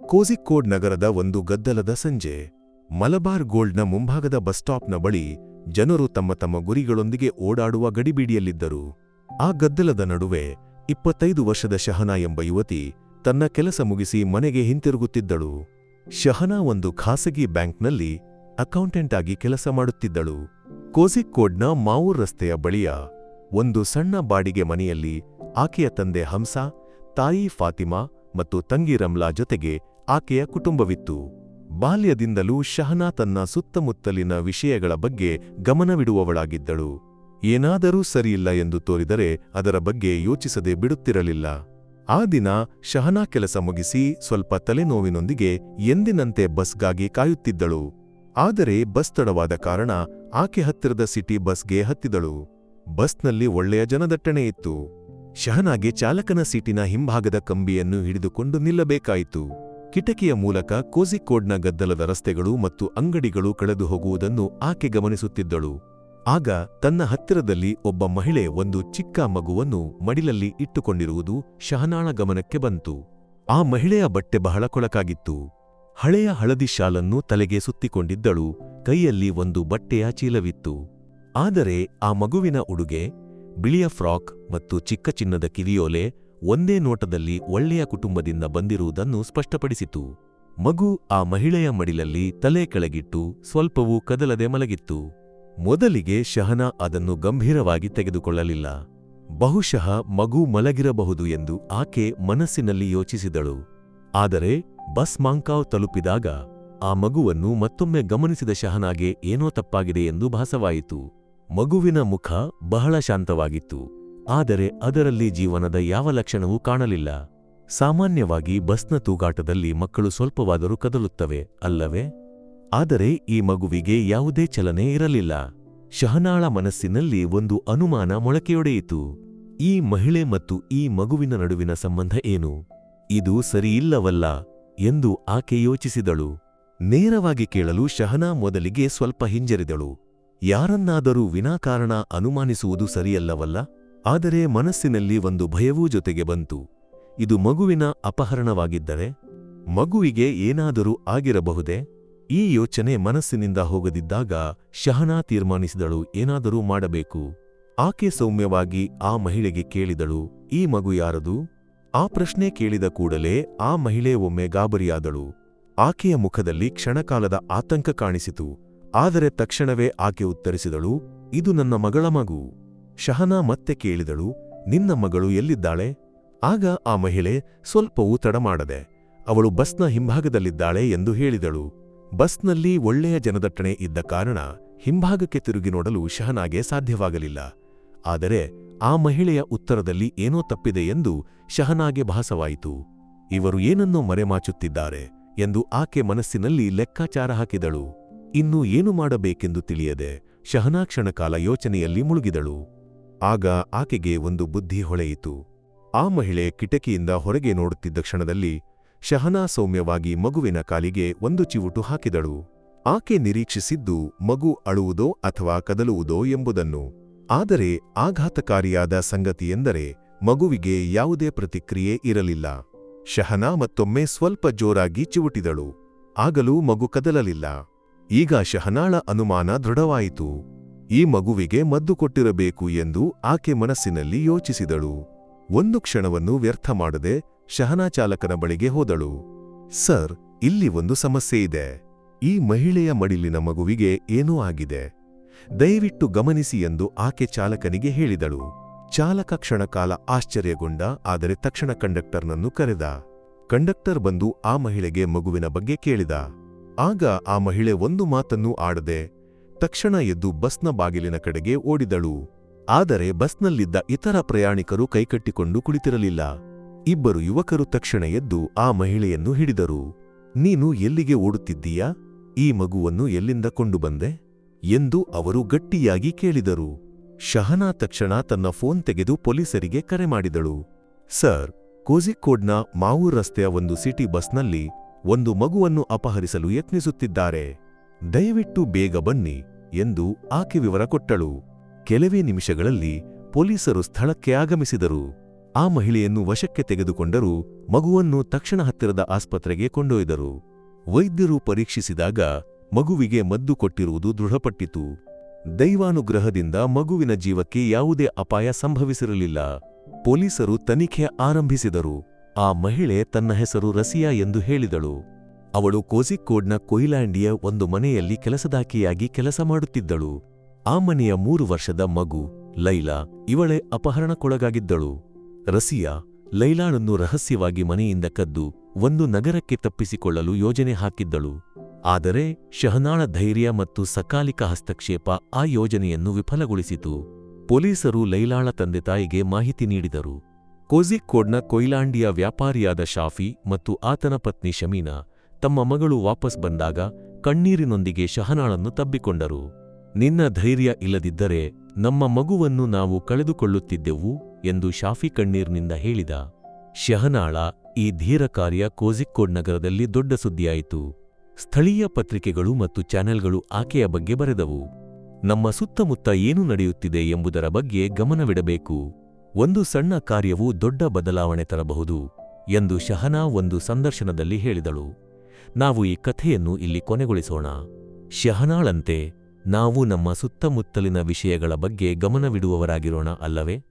ಕೋಝಿಕ್ಕೋಡ್ ನಗರದ ಒಂದು ಗದ್ದಲದ ಸಂಜೆ, ಮಲಬಾರ್ ಗೋಲ್ಡ್ನ ಮುಂಭಾಗದ ಬಸ್ ಸ್ಟಾಪ್ನ ಬಳಿ ಜನರು ತಮ್ಮ ತಮ್ಮ ಗುರಿಗಳೊಂದಿಗೆ ಓಡಾಡುವ ಗಡಿಬಿಡಿಯಲ್ಲಿದ್ದರು. ಆ ಗದ್ದಲದ ನಡುವೆ ಇಪ್ಪತ್ತೈದು ವರ್ಷದ ಶಹನಾ ಎಂಬ ಯುವತಿ ತನ್ನ ಕೆಲಸ ಮುಗಿಸಿ ಮನೆಗೆ ಹಿಂತಿರುಗುತ್ತಿದ್ದಳು. ಶಹನಾ ಒಂದು ಖಾಸಗಿ ಬ್ಯಾಂಕ್ನಲ್ಲಿ ಅಕೌಂಟೆಂಟ್ ಆಗಿ ಕೆಲಸ ಮಾಡುತ್ತಿದ್ದಳು. ಕೋಝಿಕ್ಕೋಡ್ನ ಮಾವೂರ್ ರಸ್ತೆಯ ಬಳಿಯ ಒಂದು ಸಣ್ಣ ಬಾಡಿಗೆ ಮನೆಯಲ್ಲಿ ಆಕೆಯ ತಂದೆ ಹಂಸ, ತಾಯಿ ಫಾತಿಮಾ ಮತ್ತು ತಂಗಿ ರಮ್ಲಾ ಜೊತೆಗೆ ಆಕೆಯ ಕುಟುಂಬವಿತ್ತು. ಬಾಲ್ಯದಿಂದಲೂ ಶಹನಾ ತನ್ನ ಸುತ್ತಮುತ್ತಲಿನ ವಿಷಯಗಳ ಬಗ್ಗೆ ಗಮನವಿಡುವವಳಾಗಿದ್ದಳು. ಏನಾದರೂ ಸರಿಯಿಲ್ಲ ಎಂದು ತೋರಿದರೆ ಅದರ ಬಗ್ಗೆ ಯೋಚಿಸದೆ ಬಿಡುತ್ತಿರಲಿಲ್ಲ. ಆ ದಿನ ಶಹನಾ ಕೆಲಸ ಮುಗಿಸಿ ಸ್ವಲ್ಪ ತಲೆನೋವಿನೊಂದಿಗೆ ಎಂದಿನಂತೆ ಬಸ್ಗಾಗಿ ಕಾಯುತ್ತಿದ್ದಳು. ಆದರೆ ಬಸ್ ತಡವಾದ ಕಾರಣ ಆಕೆ ಹತ್ತಿರದ ಸಿಟಿ ಬಸ್ಗೆ ಹತ್ತಿದಳು. ಬಸ್ನಲ್ಲಿ ಒಳ್ಳೆಯ ಜನದಟ್ಟಣೆ ಇತ್ತು. ಶಹನಾಗೆ ಚಾಲಕನ ಸೀಟಿನ ಹಿಂಭಾಗದ ಕಂಬಿಯನ್ನು ಹಿಡಿದುಕೊಂಡು ನಿಲ್ಲಬೇಕಾಯಿತು. ಕಿಟಕಿಯ ಮೂಲಕ ಕೋಜಿಕೋಡ್ನ ಗದ್ದಲದ ರಸ್ತೆಗಳು ಮತ್ತು ಅಂಗಡಿಗಳು ಕಳೆದು ಹೋಗುವುದನ್ನು ಆಕೆ ಗಮನಿಸುತ್ತಿದ್ದಳು. ಆಗ ತನ್ನ ಹತ್ತಿರದಲ್ಲಿ ಒಬ್ಬ ಮಹಿಳೆ ಒಂದು ಚಿಕ್ಕ ಮಗುವನ್ನು ಮಡಿಲಲ್ಲಿ ಇಟ್ಟುಕೊಂಡಿರುವುದು ಶಹನಾಳ ಗಮನಕ್ಕೆ ಬಂತು. ಆ ಮಹಿಳೆಯ ಬಟ್ಟೆ ಬಹಳ ಕೊಳಕಾಗಿತ್ತು. ಹಳೆಯ ಹಳದಿ ಶಾಲನ್ನು ತಲೆಗೆ ಸುತ್ತಿಕೊಂಡಿದ್ದಳು. ಕೈಯಲ್ಲಿ ಒಂದು ಬಟ್ಟೆಯ ಚೀಲವಿತ್ತು. ಆದರೆ ಆ ಮಗುವಿನ ಉಡುಗೆ ಬಿಳಿಯ ಫ್ರಾಕ್ ಮತ್ತು ಚಿಕ್ಕ ಚಿನ್ನದ ಕಿವಿಯೋಲೆ ಒಂದೇ ನೋಟದಲ್ಲಿ ಒಳ್ಳೆಯ ಕುಟುಂಬದಿಂದ ಬಂದಿರುವುದನ್ನು ಸ್ಪಷ್ಟಪಡಿಸಿತು. ಮಗು ಆ ಮಹಿಳೆಯ ಮಡಿಲಲ್ಲಿ ತಲೆ ಕೆಳಗಿಟ್ಟು ಸ್ವಲ್ಪವೂ ಕದಲದೆ ಮಲಗಿತ್ತು. ಮೊದಲಿಗೆ ಶಹನಾ ಅದನ್ನು ಗಂಭೀರವಾಗಿ ತೆಗೆದುಕೊಳ್ಳಲಿಲ್ಲ. ಬಹುಶಃ ಮಗು ಮಲಗಿರಬಹುದು ಎಂದು ಆಕೆ ಮನಸ್ಸಿನಲ್ಲಿ ಯೋಚಿಸಿದಳು. ಆದರೆ ಬಸ್ ಮಾಂಕಾವ್ ತಲುಪಿದಾಗ ಆ ಮಗುವನ್ನು ಮತ್ತೊಮ್ಮೆ ಗಮನಿಸಿದ ಶಹನಾಗೆ ಏನೋ ತಪ್ಪಾಗಿದೆ ಎಂದು ಭಾಸವಾಯಿತು. ಮಗುವಿನ ಮುಖ ಬಹಳ ಶಾಂತವಾಗಿತ್ತು. ಆದರೆ ಅದರಲ್ಲಿ ಜೀವನದ ಯಾವ ಲಕ್ಷಣವೂ ಕಾಣಲಿಲ್ಲ. ಸಾಮಾನ್ಯವಾಗಿ ಬಸ್ನ ತೂಗಾಟದಲ್ಲಿ ಮಕ್ಕಳು ಸ್ವಲ್ಪವಾದರೂ ಕದಲುತ್ತವೆ, ಅಲ್ಲವೇ? ಆದರೆ ಈ ಮಗುವಿಗೆ ಯಾವುದೇ ಚಲನೆ ಇರಲಿಲ್ಲ. ಶಹನಾಳ ಮನಸ್ಸಿನಲ್ಲಿ ಒಂದು ಅನುಮಾನ ಮೊಳಕೆಯೊಡೆಯಿತು. ಈ ಮಹಿಳೆ ಮತ್ತು ಈ ಮಗುವಿನ ನಡುವಿನ ಸಂಬಂಧ ಏನು? ಇದು ಸರಿಯಿಲ್ಲವಲ್ಲ ಎಂದು ಆಕೆ ಯೋಚಿಸಿದಳು. ನೇರವಾಗಿ ಕೇಳಲು ಶಹನಾ ಮೊದಲಿಗೆ ಸ್ವಲ್ಪ ಹಿಂಜರಿದಳು. ಯಾರನ್ನಾದರೂ ವಿನಾಕಾರಣ ಅನುಮಾನಿಸುವುದು ಸರಿಯಲ್ಲವಲ್ಲ? ಆದರೆ ಮನಸ್ಸಿನಲ್ಲಿ ಒಂದು ಭಯವೂ ಜೊತೆಗೆ ಬಂತು. ಇದು ಮಗುವಿನ ಅಪಹರಣವಾಗಿದ್ದರೆ ಮಗುವಿಗೆ ಏನಾದರೂ ಆಗಿರಬಹುದೇ? ಈ ಯೋಚನೆ ಮನಸ್ಸಿನಿಂದ ಹೋಗದಿದ್ದಾಗ ಶಹನಾ ತೀರ್ಮಾನಿಸಿದಳು, ಏನಾದರೂ ಮಾಡಬೇಕು? ಆಕೆ ಸೌಮ್ಯವಾಗಿ ಆ ಮಹಿಳೆಗೆ ಕೇಳಿದಳು, ಈ ಮಗು ಯಾರದು? ಆ ಪ್ರಶ್ನೆ ಕೇಳಿದ ಕೂಡಲೇ ಆ ಮಹಿಳೆ ಒಮ್ಮೆ ಗಾಬರಿಯಾದಳು. ಆಕೆಯ ಮುಖದಲ್ಲಿ ಕ್ಷಣಕಾಲದ ಆತಂಕ ಕಾಣಿಸಿತು. ಆದರೆ ತಕ್ಷಣವೇ ಆಕೆ ಉತ್ತರಿಸಿದಳು, ಇದು ನನ್ನ ಮಗಳ ಮಗು. ಶಹನಾ ಮತ್ತೆ ಕೇಳಿದಳು, ನಿನ್ನ ಮಗಳು ಎಲ್ಲಿದ್ದಾಳೆ? ಆಗ ಆ ಮಹಿಳೆ ಸ್ವಲ್ಪವೂ ತಡಮಾಡದೆ ಅವಳು ಬಸ್ನ ಹಿಂಭಾಗದಲ್ಲಿದ್ದಾಳೆ ಎಂದು ಹೇಳಿದಳು. ಬಸ್ನಲ್ಲಿ ಒಳ್ಳೆಯ ಜನದಟ್ಟಣೆ ಇದ್ದ ಕಾರಣ ಹಿಂಭಾಗಕ್ಕೆ ತಿರುಗಿ ನೋಡಲು ಶಹನಾಗೆ ಸಾಧ್ಯವಾಗಲಿಲ್ಲ. ಆದರೆ ಆ ಮಹಿಳೆಯ ಉತ್ತರದಲ್ಲಿ ಏನೋ ತಪ್ಪಿದೆ ಎಂದು ಶಹನಾಗೆ ಭಾಸವಾಯಿತು. ಇವರು ಏನನ್ನೋ ಮರೆಮಾಚುತ್ತಿದ್ದಾರೆ ಎಂದು ಆಕೆ ಮನಸ್ಸಿನಲ್ಲಿ ಲೆಕ್ಕಾಚಾರ ಹಾಕಿದಳು. ಇನ್ನು ಏನು ಮಾಡಬೇಕೆಂದು ತಿಳಿಯದೆ ಶಹನಾ ಕ್ಷಣಕಾಲ ಯೋಚನೆಯಲ್ಲಿ ಮುಳುಗಿದಳು. ಆಗ ಆಕೆಗೆ ಒಂದು ಬುದ್ಧಿ ಹೊಳೆಯಿತು. ಆ ಮಹಿಳೆ ಕಿಟಕಿಯಿಂದ ಹೊರಗೆ ನೋಡುತ್ತಿದ್ದ ಕ್ಷಣದಲ್ಲಿ ಶಹನಾ ಸೌಮ್ಯವಾಗಿ ಮಗುವಿನ ಕಾಲಿಗೆ ಒಂದು ಚಿವುಟು ಹಾಕಿದಳು. ಆಕೆ ನಿರೀಕ್ಷಿಸಿದ್ದು ಮಗು ಅಳುವುದೋ ಅಥವಾ ಕದಲುವುದೋ ಎಂಬುದನ್ನು. ಆದರೆ ಆಘಾತಕಾರಿಯಾದ ಸಂಗತಿಯೆಂದರೆ ಮಗುವಿಗೆ ಯಾವುದೇ ಪ್ರತಿಕ್ರಿಯೆ ಇರಲಿಲ್ಲ. ಶಹನಾ ಮತ್ತೊಮ್ಮೆ ಸ್ವಲ್ಪ ಜೋರಾಗಿ ಚಿವುಟಿದಳು. ಆಗಲೂ ಮಗು ಕದಲಲಿಲ್ಲ. ಈಗ ಶಹನಾಳ ಅನುಮಾನ ದೃಢವಾಯಿತು. ಈ ಮಗುವಿಗೆ ಮದ್ದು ಕೊಟ್ಟಿರಬೇಕು ಎಂದು ಆಕೆ ಮನಸ್ಸಿನಲ್ಲಿ ಯೋಚಿಸಿದಳು. ಒಂದು ಕ್ಷಣವನ್ನು ವ್ಯರ್ಥ ಮಾಡದೆ ಶಹನಾ ಚಾಲಕನ ಬಳಿಗೆ ಹೋದಳು. ಸರ್, ಇಲ್ಲಿ ಒಂದು ಸಮಸ್ಯೆ ಇದೆ. ಈ ಮಹಿಳೆಯ ಮಡಿಲಿನ ಮಗುವಿಗೆ ಏನೂ ಆಗಿದೆ. ದಯವಿಟ್ಟು ಗಮನಿಸಿ ಎಂದು ಆಕೆ ಚಾಲಕನಿಗೆ ಹೇಳಿದಳು. ಚಾಲಕ ಕ್ಷಣಕಾಲ ಆಶ್ಚರ್ಯಗೊಂಡ, ಆದರೆ ತಕ್ಷಣ ಕಂಡಕ್ಟರ್ನನ್ನು ಕರೆದ. ಕಂಡಕ್ಟರ್ ಬಂದು ಆ ಮಹಿಳೆಗೆ ಮಗುವಿನ ಬಗ್ಗೆ ಕೇಳಿದ. ಆಗ ಆ ಮಹಿಳೆ ಒಂದು ಮಾತನ್ನು ಆಡದೆ ತಕ್ಷಣ ಎದ್ದು ಬಸ್ನ ಬಾಗಿಲಿನ ಕಡೆಗೆ ಓಡಿದಳು. ಆದರೆ ಬಸ್ನಲ್ಲಿದ್ದ ಇತರ ಪ್ರಯಾಣಿಕರು ಕೈಕಟ್ಟಿಕೊಂಡು ಕುಳಿತಿರಲಿಲ್ಲ. ಇಬ್ಬರು ಯುವಕರು ತಕ್ಷಣ ಎದ್ದು ಆ ಮಹಿಳೆಯನ್ನು ಹಿಡಿದರು. ನೀನು ಎಲ್ಲಿಗೆ ಓಡುತ್ತಿದ್ದೀಯಾ? ಈ ಮಗುವನ್ನು ಎಲ್ಲಿಂದ ಕೊಂಡು ಬಂದೆ? ಎಂದು ಅವರು ಗಟ್ಟಿಯಾಗಿ ಕೇಳಿದರು. ಶಹನಾ ತಕ್ಷಣ ತನ್ನ ಫೋನ್ ತೆಗೆದು ಪೊಲೀಸರಿಗೆ ಕರೆ ಮಾಡಿದಳು. ಸರ್ ಕೋಝಿಕೋಡ್ನ ಮಾವೂರ್ ರಸ್ತೆಯ ಒಂದು ಸಿಟಿ ಬಸ್ನಲ್ಲಿ ಒಂದು ಮಗುವನ್ನು ಅಪಹರಿಸಲು ಯತ್ನಿಸುತ್ತಿದ್ದಾರೆ. ದಯವಿಟ್ಟು ಬೇಗ ಬನ್ನಿ ಎಂದು ಆಕೆ ವಿವರ ಕೊಟ್ಟಳು. ಕೆಲವೇ ನಿಮಿಷಗಳಲ್ಲಿ ಪೊಲೀಸರು ಸ್ಥಳಕ್ಕೆ ಆಗಮಿಸಿದರು. ಆ ಮಹಿಳೆಯನ್ನು ವಶಕ್ಕೆ ತೆಗೆದುಕೊಂಡರೂ ಮಗುವನ್ನು ತಕ್ಷಣ ಹತ್ತಿರದ ಆಸ್ಪತ್ರೆಗೆ ಕೊಂಡೊಯ್ದರು. ವೈದ್ಯರು ಪರೀಕ್ಷಿಸಿದಾಗ ಮಗುವಿಗೆ ಮದ್ದು ಕೊಟ್ಟಿರುವುದು ದೃಢಪಟ್ಟಿತು. ದೈವಾನುಗ್ರಹದಿಂದ ಮಗುವಿನ ಜೀವಕ್ಕೆ ಯಾವುದೇ ಅಪಾಯ ಸಂಭವಿಸಿರಲಿಲ್ಲ. ಪೊಲೀಸರು ತನಿಖೆ ಆರಂಭಿಸಿದರು. ಆ ಮಹಿಳೆ ತನ್ನ ಹೆಸರು ರಸಿಯಾ ಎಂದು ಹೇಳಿದಳು. ಅವಳು ಕೋಝಿಕ್ಕೋಡ್ನ ಕೊಯ್ಲಾಂಡಿಯ ಒಂದು ಮನೆಯಲ್ಲಿ ಕೆಲಸದಾಕಿಯಾಗಿ ಕೆಲಸ ಮಾಡುತ್ತಿದ್ದಳು. ಆ ಮನೆಯ ಮೂರು ವರ್ಷದ ಮಗು, ಲೈಲಾ, ಇವಳೆ ಅಪಹರಣಕ್ಕೊಳಗಾಗಿದ್ದಳು. ರಸಿಯಾ ಲೈಲಾಳನ್ನು ರಹಸ್ಯವಾಗಿ ಮನೆಯಿಂದ ಕದ್ದು ಒಂದು ನಗರಕ್ಕೆ ತಪ್ಪಿಸಿಕೊಳ್ಳಲು ಯೋಜನೆ ಹಾಕಿದ್ದಳು. ಆದರೆ ಶಹನಾಳ ಧೈರ್ಯ ಮತ್ತು ಸಕಾಲಿಕ ಹಸ್ತಕ್ಷೇಪ ಆ ಯೋಜನೆಯನ್ನು ವಿಫಲಗೊಳಿಸಿತು. ಪೊಲೀಸರು ಲೈಲಾಳ ತಂದೆ ತಾಯಿಗೆ ಮಾಹಿತಿ ನೀಡಿದರು. ಕೋಝಿಕ್ಕೋಡ್ನ ಕೊಯ್ಲಾಂಡಿಯ ವ್ಯಾಪಾರಿಯಾದ ಶಾಫಿ ಮತ್ತು ಆತನ ಪತ್ನಿ ಶಮೀನಾ ತಮ್ಮ ಮಗಳು ವಾಪಸ್ ಬಂದಾಗ ಕಣ್ಣೀರಿನೊಂದಿಗೆ ಶಹನಾಳನ್ನು ತಬ್ಬಿಕೊಂಡರು. ನಿನ್ನ ಧೈರ್ಯ ಇಲ್ಲದಿದ್ದರೆ ನಮ್ಮ ಮಗುವನ್ನು ನಾವು ಕಳೆದುಕೊಳ್ಳುತ್ತಿದ್ದೆವು ಎಂದು ಶಾಫಿ ಕಣ್ಣೀರ್ನಿಂದ ಹೇಳಿದ. ಶಹನಾಳ ಈ ಧೀರ ಕಾರ್ಯ ಕೋಝಿಕ್ಕೋಡ್ ನಗರದಲ್ಲಿ ದೊಡ್ಡ ಸುದ್ದಿಯಾಯಿತು. ಸ್ಥಳೀಯ ಪತ್ರಿಕೆಗಳು ಮತ್ತು ಚಾನೆಲ್ಗಳು ಆಕೆಯ ಬಗ್ಗೆ ಬರೆದವು. ನಮ್ಮ ಸುತ್ತಮುತ್ತ ಏನು ನಡೆಯುತ್ತಿದೆ ಎಂಬುದರ ಬಗ್ಗೆ ಗಮನವಿಡಬೇಕು. ಒಂದು ಸಣ್ಣ ಕಾರ್ಯವು ದೊಡ್ಡ ಬದಲಾವಣೆ ತರಬಹುದು ಎಂದು ಶಹನಾ ಒಂದು ಸಂದರ್ಶನದಲ್ಲಿ ಹೇಳಿದಳು. ನಾವು ಈ ಕಥೆಯನ್ನು ಇಲ್ಲಿ ಕೊನೆಗೊಳಿಸೋಣ. ಶಹನಾಳಂತೆ, ನಾವು ನಮ್ಮ ಸುತ್ತಮುತ್ತಲಿನ ವಿಷಯಗಳ ಬಗ್ಗೆ ಗಮನವಿಡುವವರಾಗಿರೋಣ ಅಲ್ಲವೇ?